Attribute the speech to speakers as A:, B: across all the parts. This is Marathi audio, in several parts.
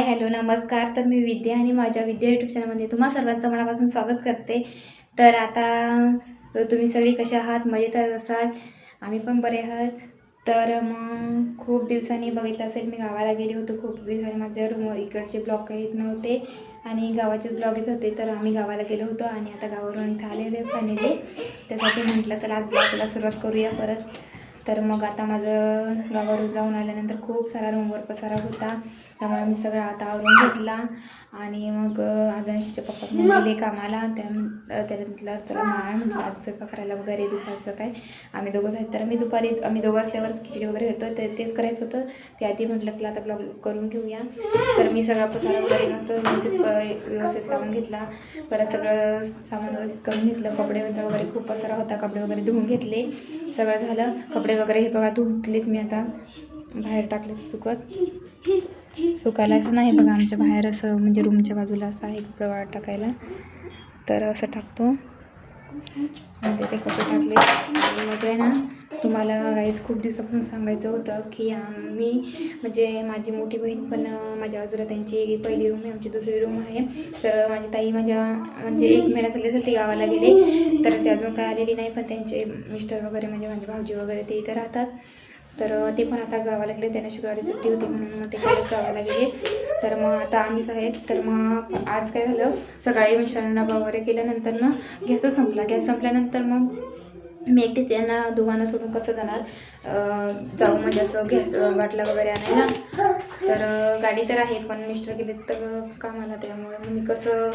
A: हाय हॅलो नमस्कार. तर मी विद्या आणि माझ्या विद्या यूट्यूब चॅनलमध्ये तुम्हा सर्वांचं मनापासून स्वागत करते. तर आता तुम्ही सगळी कशा आहात? मजेत असाल आम्ही पण बरे आहात. तर मग खूप दिवसांनी बघितलं असेल मी गावाला गेले होतो खूप दिवसांनी. माझ्या रूमवर इकडचे ब्लॉग येत नव्हते आणि गावाचेच ब्लॉग येत होते तर आम्ही गावाला गेलो होतो आणि आता गावावरून इथं आलेले फायनली त्यासाठी म्हटलं चला आज ब्लॉगला सुरुवात करूया परत. तर मग आता माझं गावावरून जाऊन आल्यानंतर खूप सारा रूमवर पसारा होता. त्यामुळे मी सगळं आता आवरून घेतला. आणि मग आज अंशीच्या पप्पा गेले कामाला. त्या त्याने म्हटलं चला माळ म्हटलं आज स्वयंपाक करायला वगैरे दुपारचं काय? आम्ही दोघंच आहेत. तर मी दुपारी आम्ही दोघं असल्यावरच खिचडी वगैरे होतो ते तेच करायचं होतं. ते आधी म्हटलं चला आता ब्लॉग करून घेऊया. तर मी सगळा पसारा वगैरे मस्त व्यवस्थित व्यवस्थित लावून घेतला. परत सगळं सामान व्यवस्थित करून घेतलं. कपड्यांचा वगैरे खूप पसारा होता. कपडे वगैरे धुवून घेतले. सगळं झालं. कपडे वगैरे हे बघा धुतलेत मी आता. बाहेर टाकलेत सुकत. सुकायलाच असं नाही बघा आमच्या बाहेर असं म्हणजे रूमच्या बाजूला असं आहे कपडे वाळत टाकायला? तर असं टाकतो. आणि ते कपडे टाकले. मग आहे ना तुम्हाला गाईज खूप दिवसापासून सांगायचं होतं की आम्ही म्हणजे माझी मोठी बहीण पण माझ्या बाजूला त्यांची पहिली रूम आहे आमची दुसरी रूम आहे. तर माझी ताई माझ्या म्हणजे एक महिना झाली असेल ते गावाला गेले. तर ते अजून काय आलेली नाही पण त्यांचे मिस्टर वगैरे म्हणजे माझे भाऊजी वगैरे ते इथं राहतात. तर ते पण आता गावाला गेले त्यांना शुक्रवारी सुट्टी होती म्हणून मग ते कालच गावाला गेले. तर मग आता आम्हीच आहेत. तर मग आज काय झालं? सकाळी मिश्रांना डबा वगैरे केल्यानंतर ना गॅस संपला. गॅस संपल्यानंतर मग मी एकटीच यांना दोघांना सोडून कसं जाणार? जाऊ म्हणजे असं गॅस बाटला वगैरे आणायला. तर गाडी तर आहे पण मिस्टर गेले तर कामाला त्यामुळे मग मी कसं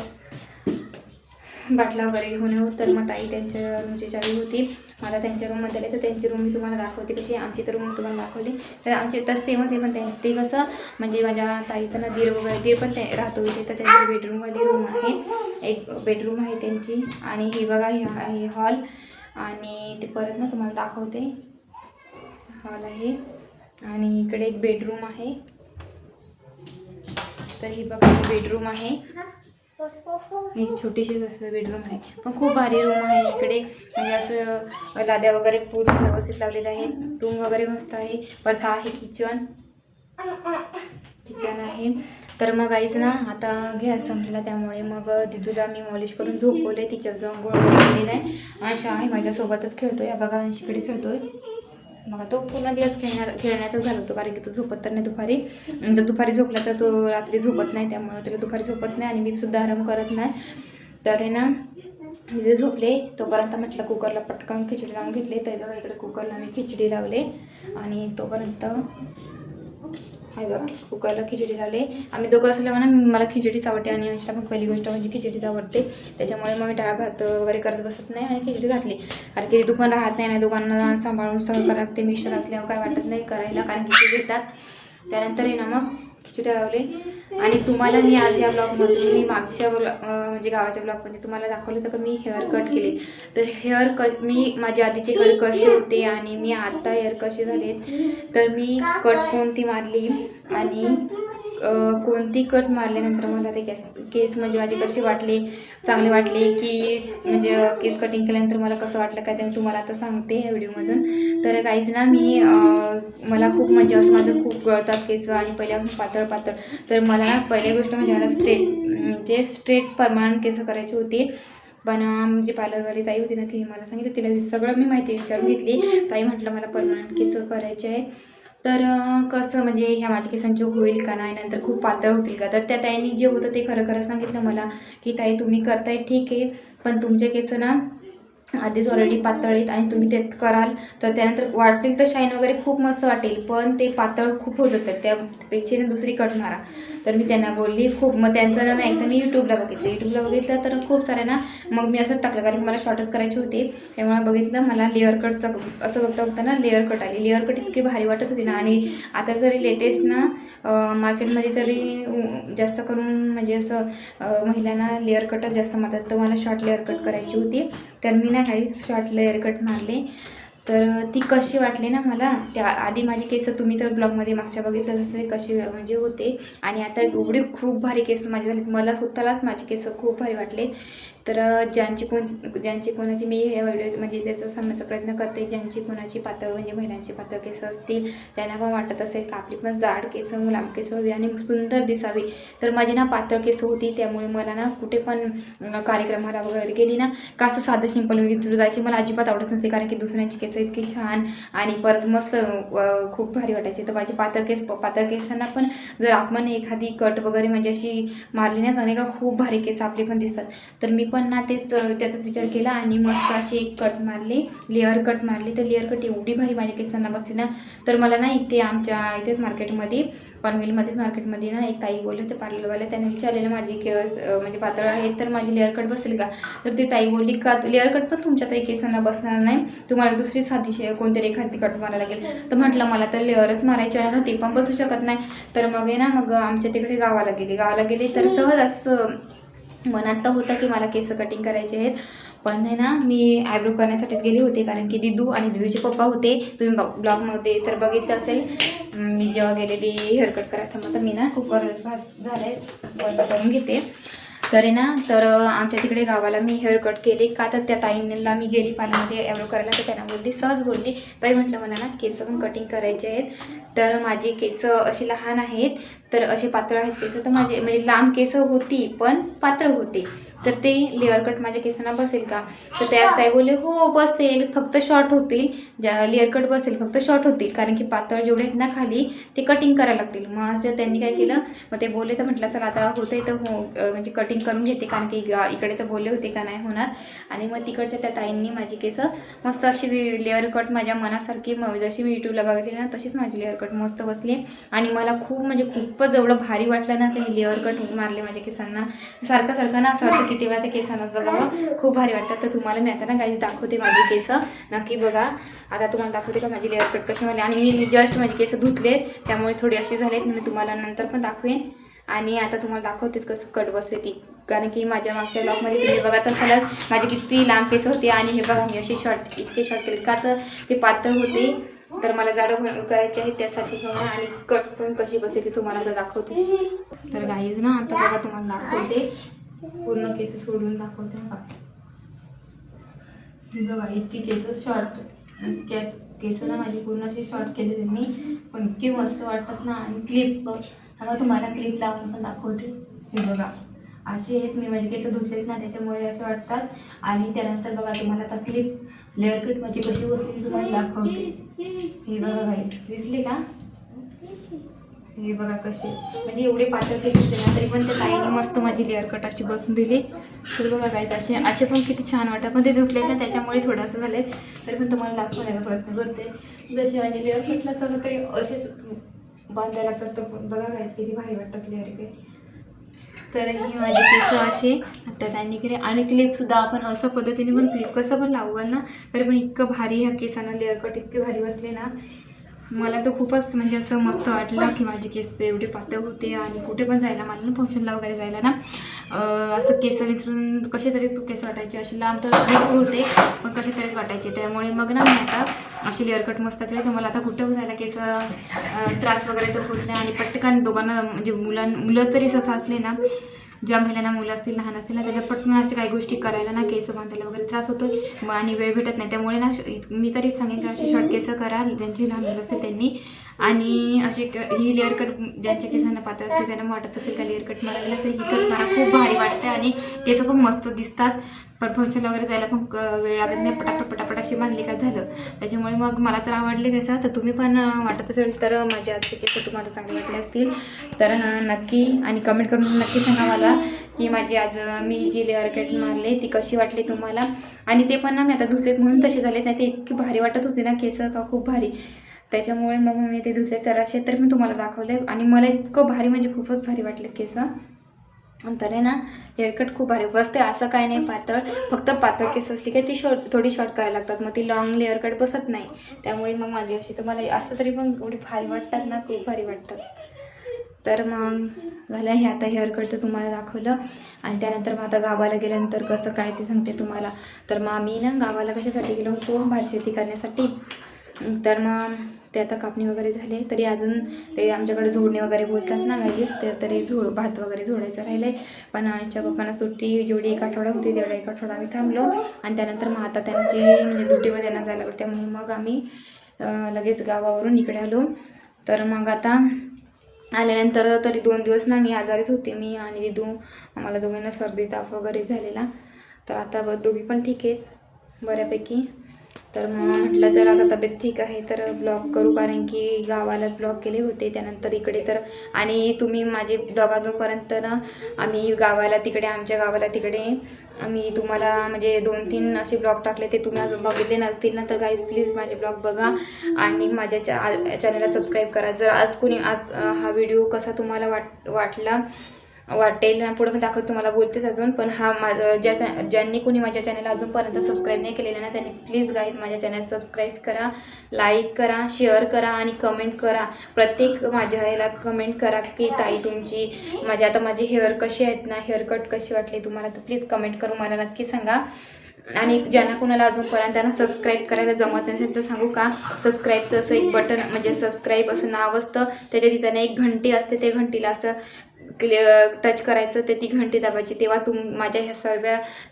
A: बाटला वगैरे घेऊन येऊ? तर मग ताई त्यांच्या रूमची चावी होती. मला त्यांच्या रूममध्ये आले तर त्यांची रूम मी तुम्हाला दाखवते कशी आमची तर रूम तुम्हाला दाखवली. तर आमची तस सेमच पण ते ते कसं म्हणजे माझ्या ताईचं ना दीर वगैरे दीर पण ते राहतो इथे तर त्यांची बेडरूमवाली रूम आहे. एक बेडरूम आहे त्यांची. आणि ही बघा ही हॉल आणि ते परत ना तुम्हाला दाखवते. हॉल आहे. आणि इकडे एक बेडरूम आहे. तर ही बघा बेडरूम आहे. ही छोटीशीच असं बेडरूम आहे. पण खूप भारी रूम आहे. इकडे म्हणजे असं लाद्या वगैरे पूर्ण व्यवस्थित लावलेलं आहे रूम वगैरे मस्त आहे. परत हा आहे किचन किचन आहे. तर मग आईच ना आता गॅस संपला त्यामुळे मग दिदूला मी मॉलिश करून झोपवले तिच्या जवळ गोळ केली नाही अंश आहे माझ्यासोबतच खेळतोय. या बघा अंशीकडे खेळतोय. मग तो पूर्ण दिवस खेळणार खेळण्यातच घालवतो कारण की तो झोपत तर नाही दुपारी. तर दुपारी झोपला तर तो रात्री झोपत नाही त्यामुळे त्याला दुपारी झोपत नाही आणि मी सुद्धा आराम करत नाही. तर आहे ना जे झोपले तोपर्यंत म्हटलं कुकरला पटकन खिचडी लावून घेतली. तर बघा इकडे कुकरला मी खिचडी लावले. आणि तोपर्यंत हाय बघा कुकरला खिचडी लावले. आम्ही दोघं असल्यामुळे ना मला खिचडीच आवडते आणि अंशला मग पहिली गोष्ट म्हणजे खिचडीच आवडते. त्याच्यामुळे मग मी डाळ भात वगैरे करत बसत नाही आणि खिचडी घातली. कारण की दुकान राहत नाही आणि दुकानाला सांभाळून सगळं करावं लागते. मिस्टर असल्यावर काय वाटत नाही करायला कारण की ते घेतात. त्यानंतर आहे ना मग गोष्टी ठरवले. आणि तुम्हाला मी आज या ब्लॉगमध्ये मी मागच्या ब्लॉग म्हणजे गावाच्या ब्लॉगमध्ये तुम्हाला दाखवलं होतं का मी हेअर कट केले. तर हेअर कट मी माझ्या आधीचे हेअर कसे होते आणि मी आता हेअर कसे झालेत तर मी कट कोणती मारली आणि कोणती कट मारल्यानंतर मला ते केस केस म्हणजे माझे कसे वाटले चांगले वाटले की म्हणजे केस कटिंग केल्यानंतर मला कसं वाटलं काय ते मी तुम्हाला आता सांगते ह्या व्हिडिओमधून. तर काहीच ना मी मला खूप म्हणजे असं माझं खूप गळतात केस आणि पहिल्यापासून पातळ पातळ. तर मला ना पहिली गोष्ट म्हणजे मला स्ट्रेट म्हणजे स्ट्रेट परमानंट केस करायची होती. पण म्हणजे पार्लरवाली ताई होती ना तिने मला सांगितलं तिला सगळं मी माहिती विचारून घेतली. ताई म्हटलं मला परमानंट केस करायचे आहे तर कसं म्हणजे ह्या माझ्या केसांचे होईल का नाही नंतर खूप पातळ होतील का? तर त्या ताईंनी जे होतं ते खरं खरं सांगितलं मला की ताई तुम्ही करताय ठीक आहे पण तुमचे केस ना आधीच ऑलरेडी पातळ आहेत आणि तुम्ही ते कराल तर त्यानंतर वाटतील तर शाईन वगैरे खूप मस्त वाटेल पण ते पातळ खूप होत जातात त्यापेक्षेने दुसरी कट मारा. तर मी त्यांना बोलली खूप मग त्यांचं ना मी एकदा मी यूट्यूबला बघितलं. यूट्यूबला बघितलं तर खूप साऱ्या ना मग मी असंच टाकलं कारण की मला शॉर्टच करायचे होते. त्यामुळे बघितलं मला लेअर कटचं असं बघता बघता ना लेअर कट आली. लेअर कट इतकी भारी वाटत होती ना आणि आता तरी लेटेस्ट ना मार्केटमध्ये तरी जास्त करून म्हणजे असं महिलांना लेअर कटच जास्त मारतात. तर मला शॉर्ट लेअर कट करायची होती. तर मी ना काही शॉर्ट लेअर कट मारले. तर ती कशी वाटली ना मला त्या आधी माझी केस तुम्ही तर ब्लॉगमध्ये मागच्या बघितलं जसे कसे म्हणजे होते. आणि आता एवढे खूप भारी केस माझे झाले मला स्वतःलाच माझे केस खूप भारी वाटले. तर ज्यांची कोण ज्यांची कोणाची मी हे व्हिडिओ म्हणजे त्याचा सांगण्याचा प्रयत्न करते ज्यांची कोणाची पातळ म्हणजे महिलांची पातळ केस असतील त्यांना पण वाटत असेल का आपली पण जाड केस लांब केस हवी आणि सुंदर दिसावी. तर माझी ना पातळ केस होती त्यामुळे मला ना कुठे पण कार्यक्रमाला वगैरे गेली ना का असं साधं सिंपल वगैरे जायची. मला अजिबात आवडत नसते कारण की दुसऱ्यांची केस इतकी छान आणि परत मस्त खूप भारी वाटायचे. तर माझी पातळ केस पातळ केसांना पण जर आपण एखादी कट वगैरे म्हणजे अशी मारली नाही चांगली का खूप भारी केस आपले पण दिसतात. तर मी पण ना तेच त्याचाच विचार केला आणि मस्त अशी एक कट मारली लेअर कट मारली. तर लेअर कट एवढी भारी माझ्या केसांना बसली ना. तर मला ना इथे आमच्या इथेच मार्केटमध्ये पनवेलमध्येच मार्केटमध्ये ना एक ताई बोलली होते पार्लरवाल्या. त्याने विचारलेलं माझी केस म्हणजे पातळ आहेत तर माझी लेअर कट बसेल का? तर ती ताई बोलली का लेअर कट पण तुमच्या ताई केसांना बसणार नाही. तुम्हाला दुसरी साधी कोणतरी एखादी कट मारायला लागेल. तर म्हटलं मला तर लेअरच मारायची आहे ना ते पण बसू शकत नाही. तर मग आहे ना मग आमच्या तिकडे गावाला गेली. गावाला गेली तर सहज असं मनात तर होतं की मला केस कटिंग करायचे आहेत. पण आहे ना मी आयब्रो करण्यासाठीच गेले होते कारण की दिदू आणि दिदूचे पप्पा होते. तुम्ही बघ ब्लॉगमध्ये तर बघितलं असेल. मी जेव्हा गेलेली हेअरकट करायचं मग तर मी ना कुकर भात झालं बंद करून घेते. तर आहे ना तर आमच्या तिकडे गावाला मी हेअर कट केले. का तर त्या ताईंना मी गेली पाण्यामध्ये एवढं करायला तर त्यांना बोलली सहज बोलली ताई म्हटलं मला ना केस पण कटिंग करायचे आहेत. तर माझी केस अशी लहान आहेत तर असे पातळ आहेत केस तर माझे म्हणजे लांब केस होती पण पातळ होते. तर ते लेअर कट माझ्या केसांना बसेल का? तर त्यात ताई बोलले हो बसेल. फक्त शॉर्ट होतील. ज्या लेअर कट बसेल फक्त शॉर्ट होतील. कारण की पातळ जेवढे आहेत ना खाली ते कटिंग करायला लागतील. मग असं त्यांनी काय केलं मग ते बोलले तर म्हटलं चला आता होतंय तर हो म्हणजे कटिंग करून घेते. कारण की इकडे तर बोलले होते का नाही होणार. आणि मग तिकडच्या त्या ताईंनी माझी केस मस्त अशी लेअर कट माझ्या मनासारखी जशी मी यूट्यूबला बघितली ना तशीच माझी लेअर कट मस्त बसली. आणि मला खूप म्हणजे खूपच एवढं भारी वाटलं ना की लेअर कट मारले माझ्या केसांना. सारखं सारखं ना असं वाटतं किती वेळा त्या केसांना बघा खूप भारी वाटतात. तर तुम्हाला मी आता ना काही दाखवते माझी केस. नक्की बघा. आता तुम्हाला दाखवते का माझी लेअर कट कशी आणि मी जस्ट माझी केस धुतलेत. त्यामुळे थोडी अशी झालेत. मी तुम्हाला नंतर पण दाखवेन. आणि आता तुम्हाला दाखवतेच कसं कट बसले ती. कारण की माझ्या मागच्या ब्लॉगमध्ये तुम्ही बघत असालच माझी किती लांब केस होते. आणि हे बघा मी असे शॉर्ट इतके शॉर्ट केले का तर ते पातळ होते. तर मला जाडं करायचे आहे त्यासाठी बघा. आणि कट पण कशी बसली ती तुम्हाला दाखवते. तर गाईज ना आता बघा तुम्हाला दाखवते. पूर्ण केस सोडून दाखवते बघा बघा इतकी केस शॉर्ट केस केस ना माझी पूर्ण अशी शॉर्ट केले त्यांनी पण इतकी मस्त वाटतात ना आणि क्लिप बघ. तुम्हाला क्लिप लावून पण दाखवते. हे बघा असे आहेत मी माझे केस धुतलेत ना त्याच्यामुळे असे वाटतात. आणि त्यानंतर बघा तुम्हाला आता क्लिप लेअर कट माझी कशी बसली तुम्हाला दाखवते. हे बघा बाई दिसली का? हे बघा कसे. म्हणजे एवढे पातळ केले होते ना तरी पण त्या ताईने मस्त माझी लेअर कट अशी बसून दिली. तर बघा काय असे असे पण किती छान वाटतात. पण ते धुतले ना त्याच्यामुळे थोडंसं झाले तरी पण तुम्हाला दाखवण्याचा प्रयत्न करते. जसे माझी लेअर कटला सगळं तरी असेच बांधायला लागतात तर बघा काय किती भारी वाटतात लेअर काय तर ही माझे केस असे. आता त्यांनी केले. आणि क्लिपसुद्धा आपण असं पद्धतीने पण क्लिप कसं पण लावू ना तरी पण इतकं भारी ह्या केसांना लेअर कट इतके भारी बसले ना. मला तर खूपच म्हणजे असं मस्त वाटलं की माझे केस एवढे पातळ होते आणि कुठे पण जायला मला ना फंक्शनला वगैरे जायला ना असं केस विचारून कसे तरी केस वाटायचे. असे लांब तर भरपूर होते पण कसे तरीच वाटायचे. त्यामुळे मग ना मी आता अशी लेअरकट मस्त केले. तर मला आता कुठं जायला केस त्रास वगैरे तर होत नाही आणि पटकन दोघांना म्हणजे मुलां मुलं तरी असं असले ना ज्या महिलांना मुलं असतील लहान असतील ना त्याच्या पटकन अशा काही गोष्टी करायला ना केस बांधायला वगैरे त्रास होतो. आणि वेळ भेटत नाही. त्यामुळे ना मी तरी सांगेन का असे शॉर्ट केस करा. ज्यांची लहान मुलं असतील त्यांनी. आणि असे ही लेअर कट ज्यांच्या केसांना पातळ असते त्यांना वाटत असेल का लेअर कट मारायला तर ही कट मला खूप भारी वाटते आणि केस पण मस्त दिसतात. पण फंक्शनला वगैरे जायला पण वेळ लागत नाही. पटापट पटापट अशी बांधली का झालं? त्याच्यामुळे मग मला तर आवडले कसं तर तुम्ही पण वाटत असेल तर माझे आजचे केस तुम्हाला चांगले वाटले असतील. तर नक्की आणि कमेंट करून नक्की सांगा मला की माझी आज मी जी लेअर कट मारले ती कशी वाटली तुम्हाला? आणि ते पण ना मी आता धुतलेत म्हणून तसे झाले नाही ते इतकी भारी वाटत होते ना केस का खूप भारी. त्याच्यामुळे मग मी ते धुतले तर असे तर मी तुम्हाला दाखवले. आणि मला इतकं भारी म्हणजे खूपच भारी वाटले केस. नंतर आहे ना हेअरकट खूप भारी. बसते असं काय नाही पातळ. फक्त पातळ केस असली की ती शॉर्ट थोडी शॉर्ट करायला लागतात. मग ती लॉंग लेअर कट बसत नाही. त्यामुळे मग माझी अशी तर मला असं तरी पण एवढी भारी वाटतात ना खूप भारी वाटतात. तर मग झालं हे आता हेअरकट तर तुम्हाला दाखवलं. आणि त्यानंतर मग आता गावाला गेल्यानंतर कसं काय ते सांगते तुम्हाला. तर मग आम्ही ना गावाला कशासाठी गेलो? होतो भात शेती करण्यासाठी. तर मग ते आता कापणी वगैरे झाले तरी अजून ते आमच्याकडे झोडणे वगैरे बोलतात ना गाईस ते तरी झोड भात वगैरे झोडायचं राहिलं आहे पण आमच्या पप्पांना सुट्टी जेवढी एक आठवडा होती तेवढा एक आठवडा आम्ही थांबलो. आणि त्यानंतर मग आता त्यांची म्हणजे ड्युटीवर त्यांना जायला लागलं त्यामुळे मग आम्ही लगेच गावावरून इकडे आलो तर मग आता आल्यानंतर तरी दोन दिवस ना मी आजारीच होते मी आणि दिदू आम्हाला दोघांना सर्दी ताप वगैरे झालेला. तर आता ब- दोघी पण ठीक आहेत बऱ्यापैकी. तर मग म्हटलं जर आता तब्येत ठीक आहे तर ब्लॉग करू कारण की गावाला ब्लॉग केले होते त्यानंतर इकडे तर. आणि तुम्ही माझे ब्लॉग अजूनपर्यंत ना आम्ही गावाला तिकडे आमच्या गावाला तिकडे आम्ही तुम्हाला म्हणजे दोन तीन असे ब्लॉग टाकले ते तुम्ही अजून बघितले नसतील ना तर गाईज प्लीज माझे ब्लॉग बघा. आणि माझ्या चॅनलला सबस्क्राईब करा. जर आज कोणी आज हा व्हिडिओ कसा तुम्हाला वाट वाटला वाटेल. ना पुढे मी दाखवत तुम्हाला बोलतेच अजून. पण हा माझं ज्या ज्यांनी कोणी माझ्या चॅनलला अजूनपर्यंत सबस्क्राईब नाही केलेलं ना त्यांनी प्लीज गाईज माझ्या चॅनल सबस्क्राईब करा लाईक करा शेअर करा आणि कमेंट करा. प्रत्येक माझ्या याला कमेंट करा की ताई तुमची माझे आता माझे हेअर कसे आहेत ना हेअरकट कशी वाटली तुम्हाला? तर प्लीज कमेंट करून मला नक्की सांगा. आणि ज्यांना कोणाला अजूनपर्यंत त्यांना सबस्क्राईब करायला जमत नसेल तर सांगू का? सबस्क्राईबचं असं एक बटन म्हणजे सबस्क्राईब असं नाव असतं. त्याच्या तिथं एक घंटी असते ते घंटीला असं क्लि टच करायचं ते ती घंटी दाबायची. तेव्हा तुम माझ्या ह्या सर्व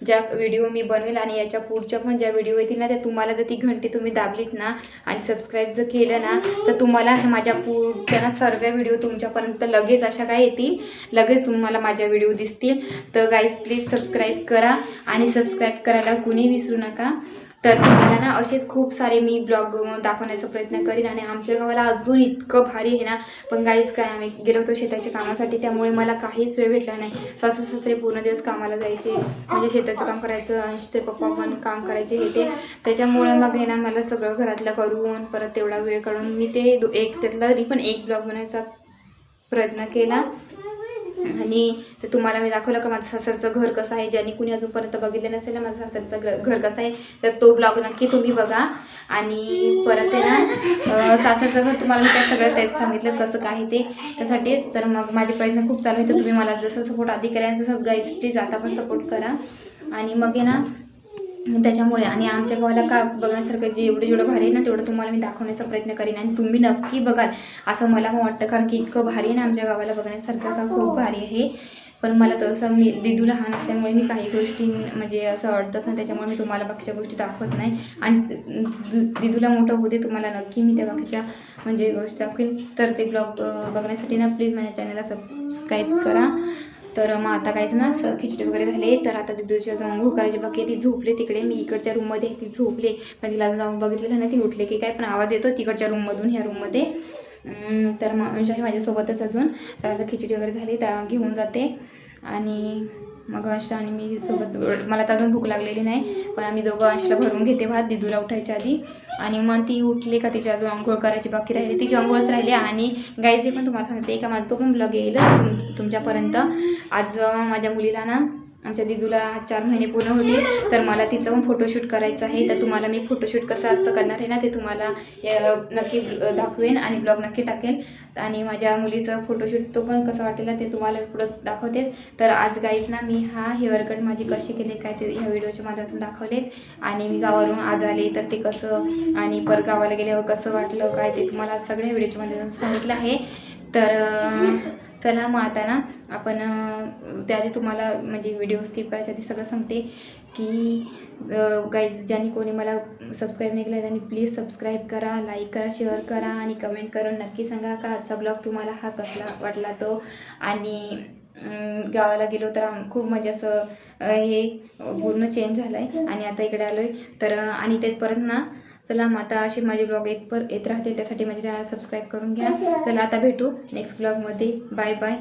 A: ज्या व्हिडिओ मी बनवेल आणि याच्या पुढच्या पण ज्या व्हिडिओ येतील ना त्या तुम्हाला जर ती घंटी तुम्ही दाबलीत ना आणि सबस्क्राईब जर केलं ना तर तुम्हाला माझ्या पुढच्या ना सर्व व्हिडिओ तुमच्यापर्यंत लगेच अशा काय येतील? लगेच तुम्हाला माझ्या व्हिडिओ दिसतील. तर गाईज प्लीज सबस्क्राईब करा आणि सबस्क्राईब करायला कुणी विसरू नका. तर तुम्हाला ना असेच खूप सारे मी ब्लॉग दाखवण्याचा प्रयत्न करीन आणि आमच्या गावाला अजून इतकं भारी आहे ना. पण गाईच काय आम्ही गेलो होतो शेताच्या कामासाठी त्यामुळे मला काहीच वेळ भेटला नाही. सासू सासरे पूर्ण दिवस कामाला जायचे म्हणजे शेताचं काम करायचं अंशचे पप्पा पण काम करायचे हे ते. त्याच्यामुळे मग हे ना मला सगळं घरातलं करून परत तेवढा वेळ काढून मी ते एक त्यातला तरी पण एक ब्लॉग बनवायचा प्रयत्न केला. आणि ते तुम्हाला मी दाखवलं का माझं सासरचं घर कसं आहे? ज्यांनी कुणी अजूनपर्यंत बघितलं नसेल ना माझं सासरचं घर घर कसं आहे तर तो ब्लॉग नक्की तुम्ही बघा. आणि परत आहे ना सासरचं घर तुम्हाला मी त्या सगळं त्यात सांगितलं कसं काय ते. त्यासाठी तर मग माझे प्रयत्न खूप चालू आहे तर तुम्ही मला जसं सपोर्ट आधी केला तसं गाईज प्लीज आता पण सपोर्ट करा. आणि मग आहे ना त्याच्यामुळे आणि आमच्या गावाला का बघण्यासारखं जे एवढं जेवढं भारी आहे ना तेवढं तुम्हाला मी दाखवण्याचा प्रयत्न करीन आणि तुम्ही नक्की बघाल. असं मला वाटतं कारण की इतकं भारी आहे ना आमच्या गावाला बघण्यासारखं का खूप भारी आहे पण मला तसं मी दिदू लहान असल्यामुळे मी काही गोष्टी म्हणजे असं अडतत ना त्याच्यामुळे मी तुम्हाला बाकीच्या गोष्टी दाखवत नाही. आणि दि- दिदूला मोठं होते तुम्हाला नक्की मी त्या बाकीच्या म्हणजे गोष्टी दाखवेन. तर ते ब्लॉग बघण्यासाठी ना प्लीज माझ्या चॅनलला सबस्क्राईब करा. तर मग आता काहीच ना स खिचडी वगैरे झाले. तर आता दिदूच्या जाऊन अंघोळ करायची बाकी आहे. ती झोपली तिकडे. मी इकडच्या रूममध्ये ती झोपली. पण तिला जाऊन बघितलेलं ना ती उठले की काय पण आवाज येतो तिकडच्या रूममधून ह्या रूममध्ये तर मग अंश आहे माझ्यासोबतच अजून. तर आता खिचडी वगैरे झाली त्या घेऊन जाते. आणि मग अंश आणि मी सोबत मला तर अजून भूक लागलेली नाही पण आम्ही दोघं अंशला भरून घेते भात दिदूला उठायच्या आधी. आणि मग ती उठली का तिची अजून अंघोळ करायची बाकी राहिली. तिची अंघोळच राहिली आणि गाईचे पण तुम्हाला सांगते का माझा तो पण ब्लॉग येईल तुम तुमच्यापर्यंत. आज माझ्या मुलीला ना आमच्या दिदूला चार महिने पूर्ण होते तर मला तिचं पण फोटोशूट करायचं आहे. तर तुम्हाला मी फोटोशूट कसं आजचं करणार आहे ना ते तुम्हाला नक्की दाखवेन आणि ब्लॉग नक्की टाकेल आणि माझ्या मुलीचं फोटोशूट तो पण कसं वाटेल ना ते तुम्हाला पुढं दाखवतेच. तर आज गाईज ना मी हा हेअर कट माझी कशी केले काय ते ह्या व्हिडिओच्या माध्यमातून दाखवलेत. आणि मी गावावरून आज आले तर ते कसं आणि परत गावाला गेल्यावर कसं वाटलं काय ते तुम्हाला सगळ्या व्हिडिओच्या माध्यमातून सांगितलं आहे. तर चला मग आता ना आपण त्याआधी तुम्हाला म्हणजे व्हिडिओ स्किप करायच्या आधी सगळं सांगते की गाईज ज्यांनी कोणी मला सबस्क्राईब नाही केलं त्यांनी प्लीज सबस्क्राईब करा लाईक करा शेअर करा आणि कमेंट करून नक्की सांगा का आजचा ब्लॉग तुम्हाला हा कसला वाटला तो. आणि गावाला गेलो तर खूप म्हणजे असं हे पूर्ण चेंज झालं आहे आणि आता इकडे आलो आहे तर आणि ते परत ना चला मग आता असे माझे ब्लॉग येत पर येत राहतील त्यासाठी माझे चॅनल सबस्क्राईब करून घ्या. चला आता भेटू नेक्स्ट ब्लॉगमध्ये बाय बाय